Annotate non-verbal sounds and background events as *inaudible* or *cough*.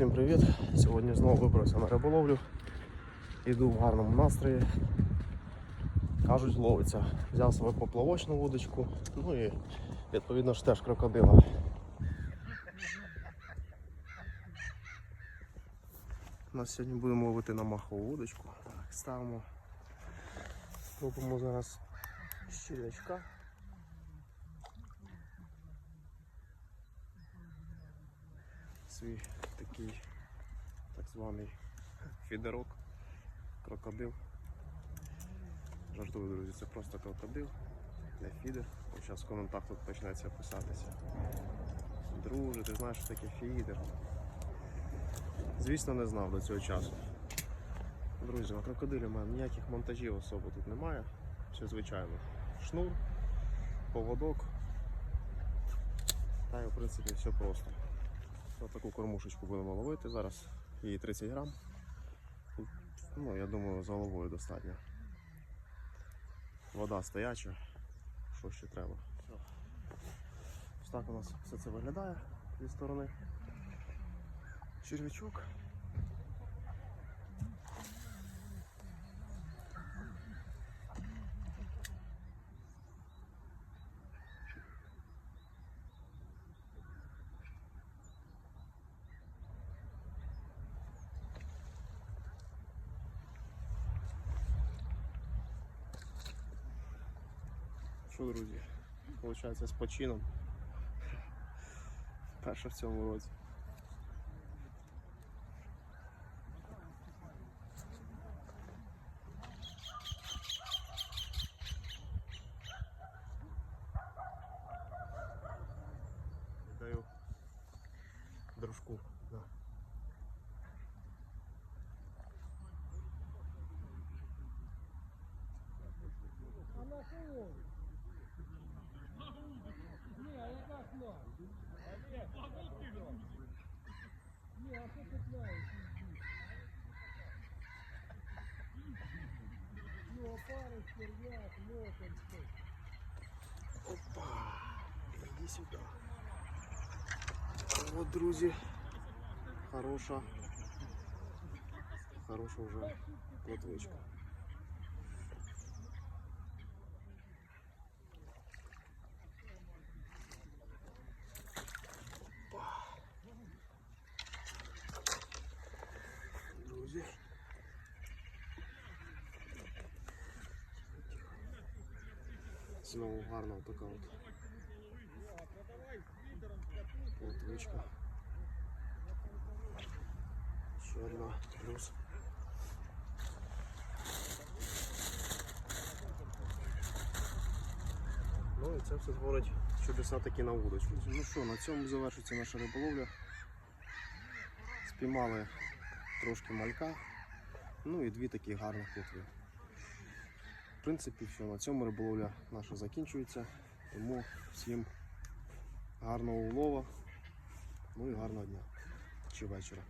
Всім привіт! Сьогодні знову вибрався на риболовлю. Іду в гарному настрої. Кажуть, ловиться. Взяв себе поплавочну вудочку, ну і відповідно ж теж крокодила. Нас сьогодні будемо ловити на махову вудочку. Так, ставимо. Робимо зараз щілячка. Свій такий так званий фідерок, крокодил. Жартую, друзі, це просто крокодил, не фідер. Зараз коментар тут почнеться писатися. Друже, ти знаєш, що таке фідер? Звісно, не знав до цього часу. Друзі, на крокодилі в мене ніяких монтажів особо тут немає. Все звичайно. Шнур, поводок. Та й в принципі все просто. Ось таку кормушечку будемо ловити зараз. Її 30 грам. Ну, я думаю, за головою достатньо. Вода стояча. Що ще треба? Все. Ось так у нас все це виглядає зі сторони. Червячок. Що, друзі? Получається з почином. *laughs* Перше в цьому році. Даю дружку. Да. Опа! Иди сюда. Вот, друзі, хороша, хороша вже плотвичка. Знову гарна така от плотвичка. Ще одна плюс. Ну і це все творить чудеса такі на вудочку. Ну що, на цьому завершиться наша риболовля. Спіймали трошки малька, ну і дві такі гарні плотви. В принципі, все, на цьому риболовля наша закінчується. Тому всім гарного улова, ну і гарного дня чи вечора.